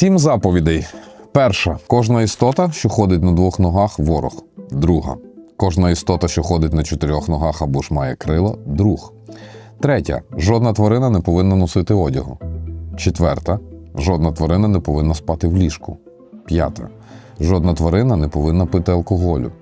Сім заповідей. Перша кожна істота, що ходить на двох ногах, ворог. Друга. Кожна істота, що ходить на чотирьох ногах або ж має крила, друг. Третя. Жодна тварина не повинна носити одягу. Четверта. Жодна тварина не повинна спати в ліжку. П'ята. Жодна тварина не повинна пити алкоголю.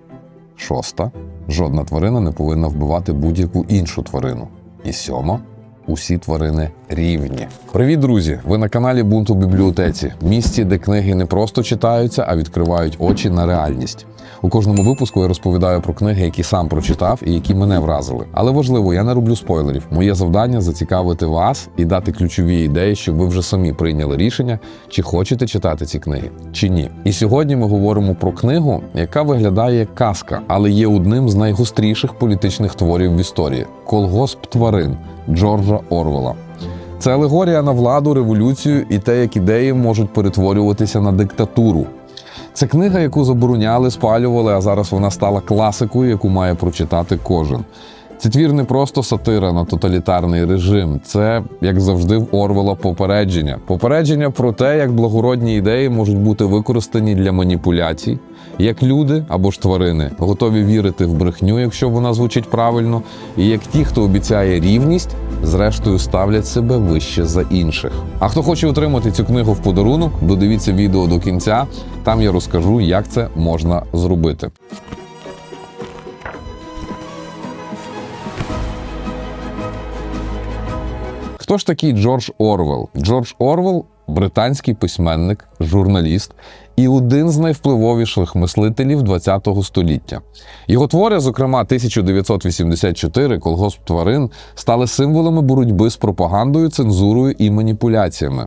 Шоста. Жодна тварина не повинна вбивати будь-яку іншу тварину. І сьома. Усі тварини рівні. Привіт, друзі! Ви на каналі Бунту бібліотеці, місці, де книги не просто читаються, а відкривають очі на реальність. У кожному випуску я розповідаю про книги, які сам прочитав і які мене вразили. Але важливо, я не роблю спойлерів. Моє завдання зацікавити вас і дати ключові ідеї, щоб ви вже самі прийняли рішення, чи хочете читати ці книги, чи ні. І сьогодні ми говоримо про книгу, яка виглядає як казка, але є одним з найгостріших політичних творів в історії Колгосп тварин Джорджа Орвела. Це алегорія на владу, революцію і те, як ідеї можуть перетворюватися на диктатуру. Це книга, яку забороняли, спалювали, а зараз вона стала класикою, яку має прочитати кожен. Це твір не просто сатира на тоталітарний режим, це, як завжди, в Орвела попередження. Попередження про те, як благородні ідеї можуть бути використані для маніпуляцій, як люди або ж тварини готові вірити в брехню, якщо вона звучить правильно, і як ті, хто обіцяє рівність, зрештою ставлять себе вище за інших. А хто хоче отримати цю книгу в подарунок, додивіться відео до кінця. Там я розкажу, як це можна зробити. Хто ж такий Джордж Орвел? Джордж Орвел британський письменник, журналіст і один з найвпливовіших мислителів ХХ століття. Його твори, зокрема 1984, колгосп тварин, стали символами боротьби з пропагандою, цензурою і маніпуляціями.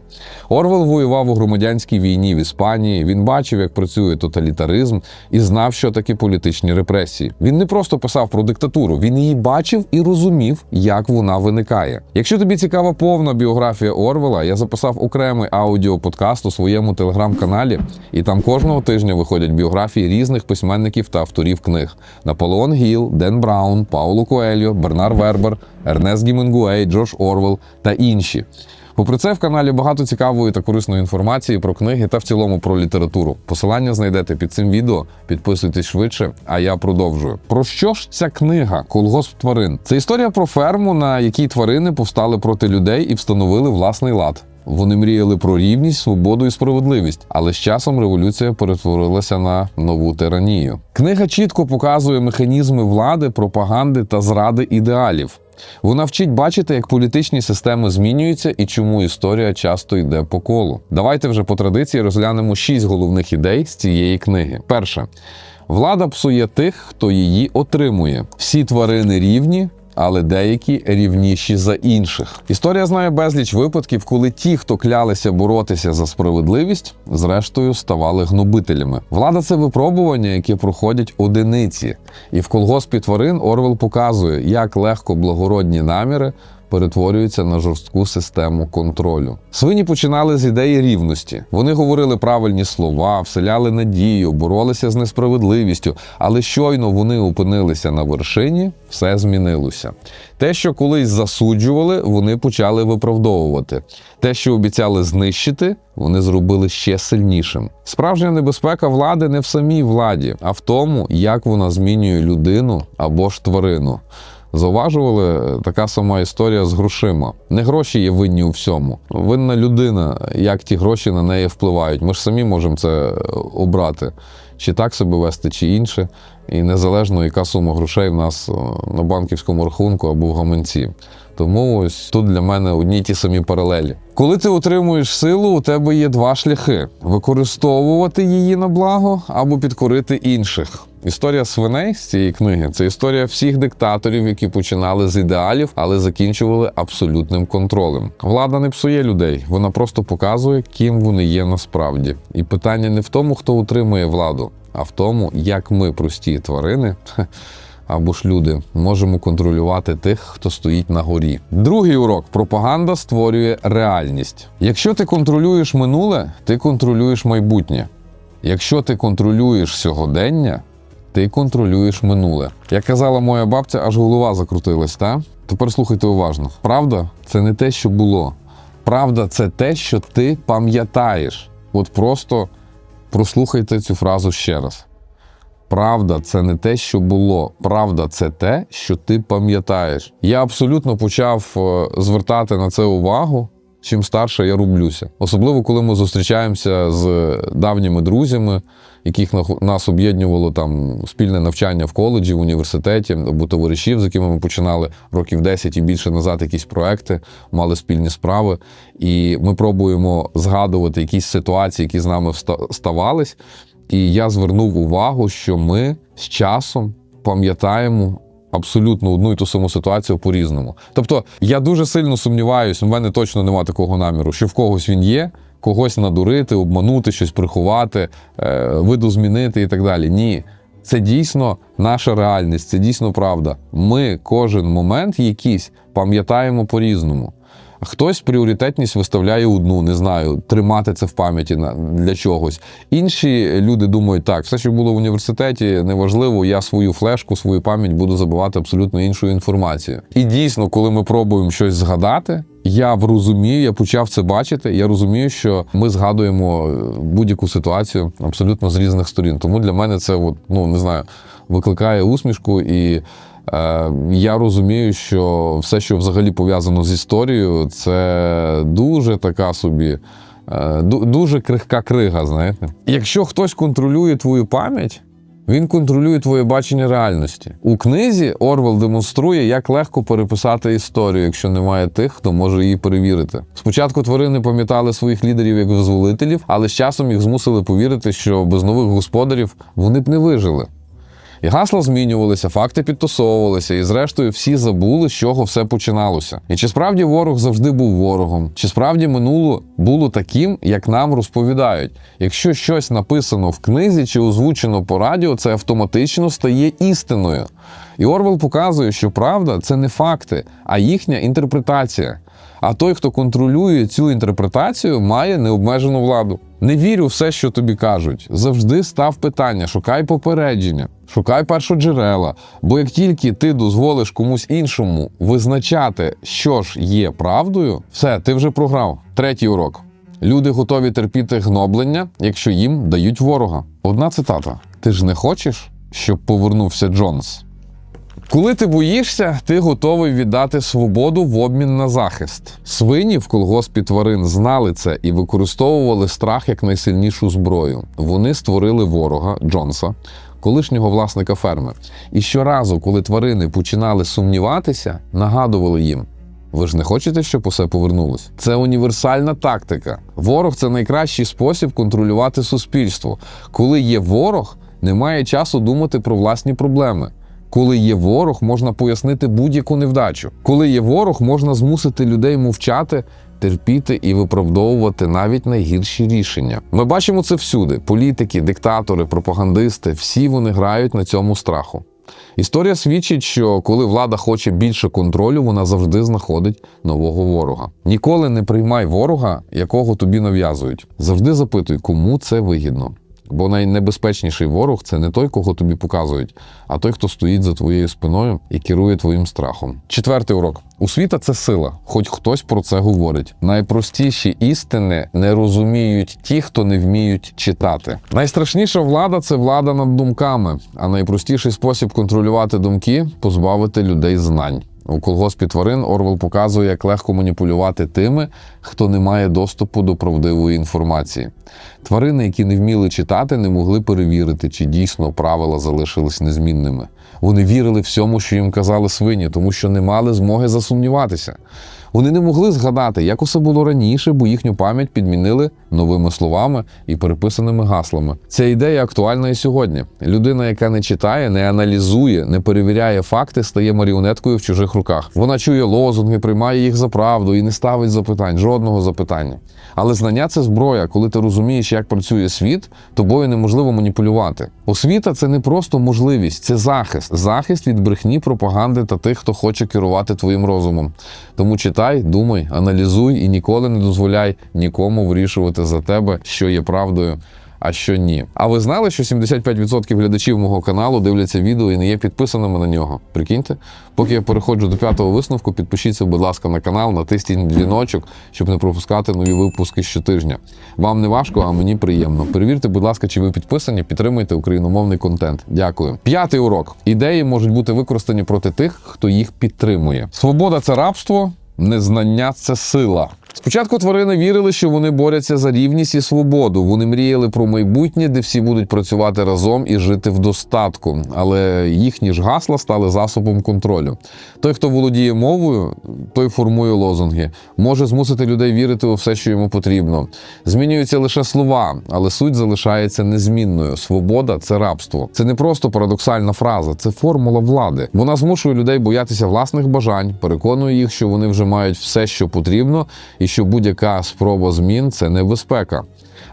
Орвел воював у громадянській війні в Іспанії. Він бачив, як працює тоталітаризм, і знав, що таке політичні репресії. Він не просто писав про диктатуру, він її бачив і розумів, як вона виникає. Якщо тобі цікава повна біографія Орвела, я записав окремий аудіоподкаст у своєму телеграм-каналі, і там кожного тижня виходять біографії різних письменників та авторів книг: Наполеон Гіл, Ден Браун, Пауло Коельо, Бернар Вербер, Ернест Гімінгуей, Джош Орвел та інші. Попри це, в каналі багато цікавої та корисної інформації про книги та в цілому про літературу. Посилання знайдете під цим відео. Підписуйтесь швидше, а я продовжую. Про що ж ця книга Колгосп тварин? Це історія про ферму, на якій тварини повстали проти людей і встановили власний лад. Вони мріяли про рівність, свободу і справедливість, але з часом революція перетворилася на нову тиранію. Книга чітко показує механізми влади, пропаганди та зради ідеалів. Вона вчить бачити, як політичні системи змінюються і чому історія часто йде по колу. Давайте вже по традиції розглянемо шість головних ідей з цієї книги. Перше, влада псує тих, хто її отримує. Всі тварини рівні. Але деякі рівніші за інших. Історія знає безліч випадків, коли ті, хто клялися боротися за справедливість, зрештою ставали гнобителями. Влада це випробування, яке проходять одиниці. І в колгоспі тварин Орвел показує, як легко благородні наміри перетворюються на жорстку систему контролю. Свині починали з ідеї рівності. Вони говорили правильні слова, вселяли надію, боролися з несправедливістю. Але щойно вони опинилися на вершині, все змінилося. Те, що колись засуджували, вони почали виправдовувати. Те, що обіцяли знищити, вони зробили ще сильнішим. Справжня небезпека влади не в самій владі, а в тому, як вона змінює людину або ж тварину. Зауважували така сама історія з грошима. Не гроші є винні у всьому. Винна людина, як ті гроші на неї впливають. Ми ж самі можемо це обрати, чи так себе вести, чи інше. І незалежно, яка сума грошей в нас е, на банківському рахунку або в гаманці. Тому ось тут для мене одні ті самі паралелі. Коли ти отримуєш силу, у тебе є два шляхи: використовувати її на благо або підкорити інших. Історія свиней з цієї книги це історія всіх диктаторів, які починали з ідеалів, але закінчували абсолютним контролем. Влада не псує людей, вона просто показує, ким вони є насправді. І питання не в тому, хто утримує владу, а в тому, як ми, прості тварини. Або ж люди можемо контролювати тих, хто стоїть на горі. Другий урок пропаганда створює реальність. Якщо ти контролюєш минуле, ти контролюєш майбутнє. Якщо ти контролюєш сьогодення, ти контролюєш минуле. Як казала моя бабця, аж голова закрутилась, та? Тепер слухайте уважно. Правда це не те, що було. Правда, це те, що ти пам'ятаєш. От просто прослухайте цю фразу ще раз. Правда, це не те, що було. Правда, це те, що ти пам'ятаєш. Я абсолютно почав е, звертати на це увагу. Чим старше я рублюся. Особливо, коли ми зустрічаємося з давніми друзями, яких нас об'єднувало там спільне навчання в коледжі, в університеті, або товаришів, з якими ми починали років 10 і більше назад якісь проекти, мали спільні справи. І ми пробуємо згадувати якісь ситуації, які з нами ставались. І я звернув увагу, що ми з часом пам'ятаємо абсолютно одну і ту саму ситуацію по-різному. Тобто, я дуже сильно сумніваюся, у мене точно немає такого наміру, що в когось він є, когось надурити, обманути, щось приховати, е, видозмінити і так далі. Ні. Це дійсно наша реальність, це дійсно правда. Ми кожен момент якийсь пам'ятаємо по-різному. Хтось пріоритетність виставляє одну, не знаю, тримати це в пам'яті для чогось. Інші люди думають, так, все, що було в університеті, неважливо, я свою флешку, свою пам'ять буду забивати абсолютно іншою інформацією. І дійсно, коли ми пробуємо щось згадати, я розумію, я почав це бачити. Я розумію, що ми згадуємо е, будь-яку ситуацію абсолютно з різних сторін. Тому для мене це, от, ну не знаю, викликає усмішку і. Е, Я розумію, що все, що взагалі пов'язано з історією, це дуже така собі, е, дуже крихка крига, знаєте. Якщо хтось контролює твою пам'ять, він контролює твоє бачення реальності. У книзі Орвел демонструє, як легко переписати історію, якщо немає тих, хто може її перевірити. Спочатку тварини пам'ятали своїх лідерів як визволителів, але з часом їх змусили повірити, що без нових господарів вони б не вижили. І гасла змінювалися, факти підтасовувалися, і зрештою всі забули, з чого все починалося. І чи справді ворог завжди був ворогом? Чи справді минуло було таким, як нам розповідають? Якщо щось написано в книзі чи озвучено по радіо, це автоматично стає істиною. І Орвел показує, що правда це не факти, а їхня інтерпретація. А той, хто контролює цю інтерпретацію, має необмежену владу. Не вірю все, що тобі кажуть. Завжди став питання, шукай попередження, шукай першоджерела. Бо як тільки ти дозволиш комусь іншому визначати, що ж є правдою, все, ти вже програв. Третій урок. Люди готові терпіти гноблення, якщо їм дають ворога. Одна цитата: Ти ж не хочеш, щоб повернувся Джонс? Коли ти боїшся, ти готовий віддати свободу в обмін на захист. Свині в колгоспі тварин знали це і використовували страх як найсильнішу зброю. Вони створили ворога Джонса, колишнього власника ферми. І щоразу, коли тварини починали сумніватися, нагадували їм. Ви ж не хочете, щоб усе повернулось? Це універсальна тактика. Ворог це найкращий спосіб контролювати суспільство. Коли є ворог, немає часу думати про власні проблеми. Коли є ворог, можна пояснити будь-яку невдачу. Коли є ворог, можна змусити людей мовчати, терпіти і виправдовувати навіть найгірші рішення. Ми бачимо це всюди: політики, диктатори, пропагандисти всі вони грають на цьому страху. Історія свідчить, що коли влада хоче більше контролю, вона завжди знаходить нового ворога. Ніколи не приймай ворога, якого тобі нав'язують. Завжди запитуй, кому це вигідно. Бо найнебезпечніший ворог це не той, кого тобі показують, а той, хто стоїть за твоєю спиною і керує твоїм страхом. Четвертий урок: освіта це сила, хоч хтось про це говорить. Найпростіші істини не розуміють ті, хто не вміють читати. Найстрашніша влада це влада над думками, а найпростіший спосіб контролювати думки позбавити людей знань. У колгоспі тварин Орвел показує, як легко маніпулювати тими, хто не має доступу до правдивої інформації. Тварини, які не вміли читати, не могли перевірити, чи дійсно правила залишились незмінними. Вони вірили всьому, що їм казали свині, тому що не мали змоги засумніватися. Вони не могли згадати, як усе було раніше, бо їхню пам'ять підмінили новими словами і переписаними гаслами. Ця ідея актуальна і сьогодні. Людина, яка не читає, не аналізує, не перевіряє факти, стає маріонеткою в чужих руках. Вона чує лозунги, приймає їх за правду і не ставить запитань, жодного запитання. Але знання це зброя. Коли ти розумієш, як працює світ, тобою неможливо маніпулювати. Освіта це не просто можливість, це захист. Захист від брехні, пропаганди та тих, хто хоче керувати твоїм розумом. Тому читай, думай, аналізуй і ніколи не дозволяй нікому вирішувати за тебе, що є правдою, а що ні. А ви знали, що 75% глядачів мого каналу дивляться відео і не є підписаними на нього? Прикиньте, поки я переходжу до п'ятого висновку, підпишіться, будь ласка, на канал, натисніть дзвіночок, щоб не пропускати нові випуски щотижня. Вам не важко, а мені приємно. Перевірте, будь ласка, чи ви підписані, підтримуйте україномовний контент. Дякую. П'ятий урок: ідеї можуть бути використані проти тих, хто їх підтримує. Свобода це рабство, незнання це сила. Спочатку тварини вірили, що вони борються за рівність і свободу. Вони мріяли про майбутнє, де всі будуть працювати разом і жити в достатку. Але їхні ж гасла стали засобом контролю. Той, хто володіє мовою, той формує лозунги, може змусити людей вірити у все, що йому потрібно. Змінюються лише слова, але суть залишається незмінною. Свобода це рабство. Це не просто парадоксальна фраза, це формула влади. Вона змушує людей боятися власних бажань, переконує їх, що вони вже мають все, що потрібно, і що будь-яка спроба змін це небезпека.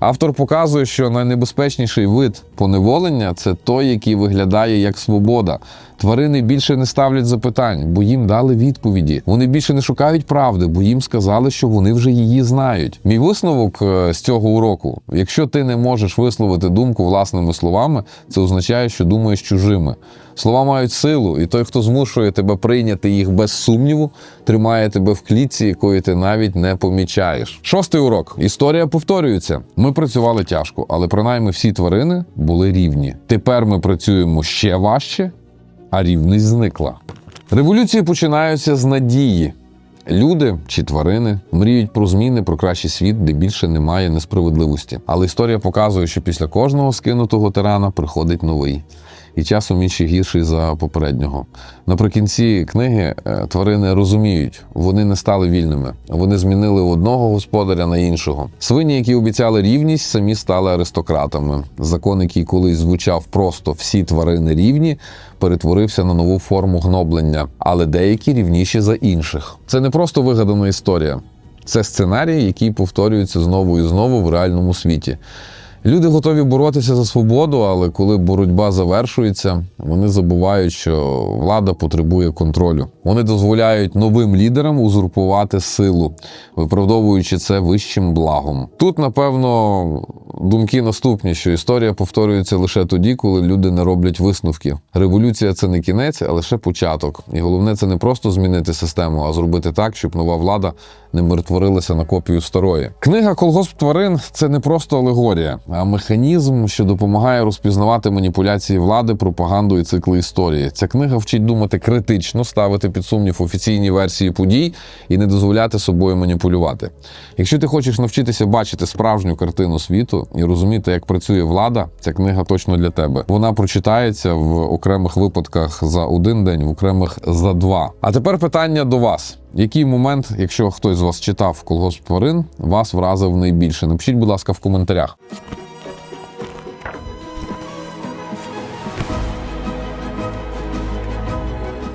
Автор показує, що найнебезпечніший вид поневолення це той, який виглядає як свобода. Тварини більше не ставлять запитань, бо їм дали відповіді. Вони більше не шукають правди, бо їм сказали, що вони вже її знають. Мій висновок е, з цього уроку: якщо ти не можеш висловити думку власними словами, це означає, що думаєш чужими. Слова мають силу, і той, хто змушує тебе прийняти їх без сумніву, тримає тебе в клітці, якої ти навіть не помічаєш. Шостий урок. Історія повторюється. Ми працювали тяжко, але принаймні всі тварини були рівні. Тепер ми працюємо ще важче, а рівність зникла. Революції починаються з надії. Люди чи тварини мріють про зміни, про кращий світ, де більше немає несправедливості. Але історія показує, що після кожного скинутого тирана приходить новий. І часом інший гірший за попереднього. Наприкінці книги е, тварини розуміють, вони не стали вільними. Вони змінили одного господаря на іншого. Свині, які обіцяли рівність, самі стали аристократами. Закон, який колись звучав просто всі тварини рівні, перетворився на нову форму гноблення, але деякі рівніші за інших. Це не просто вигадана історія. Це сценарій, який повторюється знову і знову в реальному світі. Люди готові боротися за свободу, але коли боротьба завершується, вони забувають, що влада потребує контролю. Вони дозволяють новим лідерам узурпувати силу, виправдовуючи це вищим благом. Тут, напевно, думки наступні, що історія повторюється лише тоді, коли люди не роблять висновків. Революція це не кінець, а лише початок. І головне це не просто змінити систему, а зробити так, щоб нова влада не миротворилася на копію старої. Книга Колгосп тварин це не просто алегорія, а механізм, що допомагає розпізнавати маніпуляції влади, пропаганду і цикли історії. Ця книга вчить думати критично, ставити під сумнів офіційні версії подій і не дозволяти собою маніпулювати. Якщо ти хочеш навчитися бачити справжню картину світу і розуміти, як працює влада, ця книга точно для тебе. Вона прочитається в окремих випадках за один день, в окремих за два. А тепер питання до вас. Який момент, якщо хтось з вас читав колгосп тварин, вас вразив найбільше? Напишіть, будь ласка, в коментарях.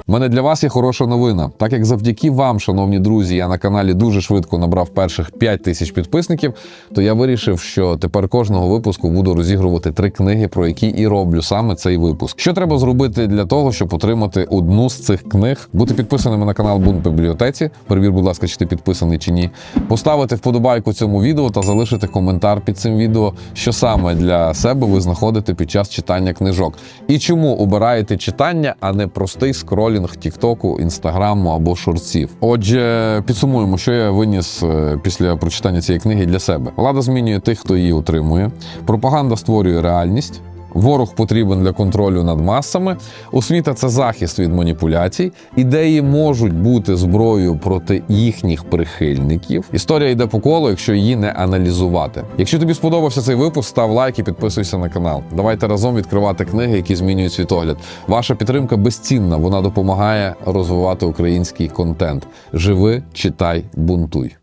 У мене для вас є хороша новина. Так як завдяки вам, шановні друзі, я на каналі дуже швидко набрав перших 5 тисяч підписників, то я вирішив, що тепер кожного випуску буду розігрувати три книги, про які і роблю саме цей випуск. Що треба зробити для того, щоб отримати одну з цих книг? Бути підписаними на канал Бунт бібліотеці. Перевір, будь ласка, чи ти підписаний чи ні. Поставити вподобайку цьому відео та залишити коментар під цим відео, що саме для себе ви знаходите під час читання книжок. І чому обираєте читання, а не простий скролінг Тіктоку, Інстаграму або шорців. Отже, підсумуємо, що я виніс е, після прочитання цієї книги для себе. Влада змінює тих, хто її утримує. Пропаганда створює реальність. Ворог потрібен для контролю над масами. Освіта це захист від маніпуляцій. Ідеї можуть бути зброєю проти їхніх прихильників. Історія йде по колу, якщо її не аналізувати. Якщо тобі сподобався цей випуск, став лайк і підписуйся на канал. Давайте разом відкривати книги, які змінюють світогляд. Ваша підтримка безцінна. Вона допомагає розвивати український контент. Живи, читай, бунтуй.